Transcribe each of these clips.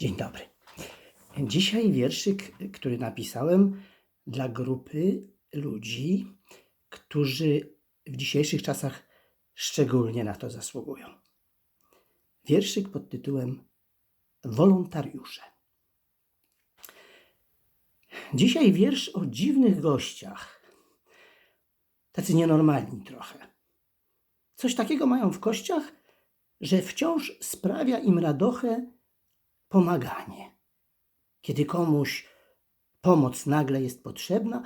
Dzień dobry. Dzisiaj wierszyk, który napisałem dla grupy ludzi, którzy w dzisiejszych czasach szczególnie na to zasługują. Wierszyk pod tytułem Wolontariusze. Dzisiaj wiersz o dziwnych gościach. Tacy nienormalni trochę. Coś takiego mają w kościach, że wciąż sprawia im radochę pomaganie. Kiedy komuś pomoc nagle jest potrzebna,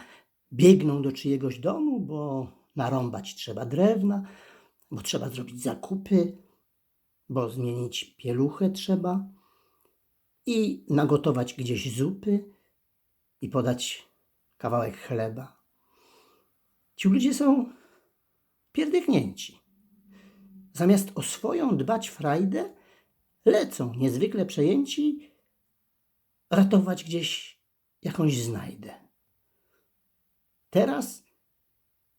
biegną do czyjegoś domu, bo narąbać trzeba drewna, bo trzeba zrobić zakupy, bo zmienić pieluchę trzeba i nagotować gdzieś zupy i podać kawałek chleba. Ci ludzie są pierdyknięci. Zamiast o swoją dbać frajdę, lecą niezwykle przejęci ratować gdzieś jakąś znajdę. Teraz,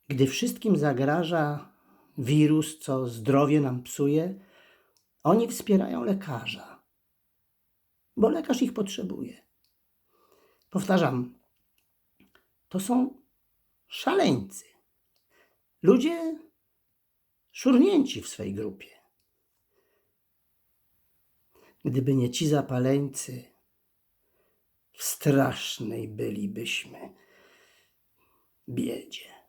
gdy wszystkim zagraża wirus, co zdrowie nam psuje, oni wspierają lekarza, bo lekarz ich potrzebuje. Powtarzam, to są szaleńcy. Ludzie szurnięci w swej grupie. Gdyby nie ci zapaleńcy, w strasznej bylibyśmy biedzie.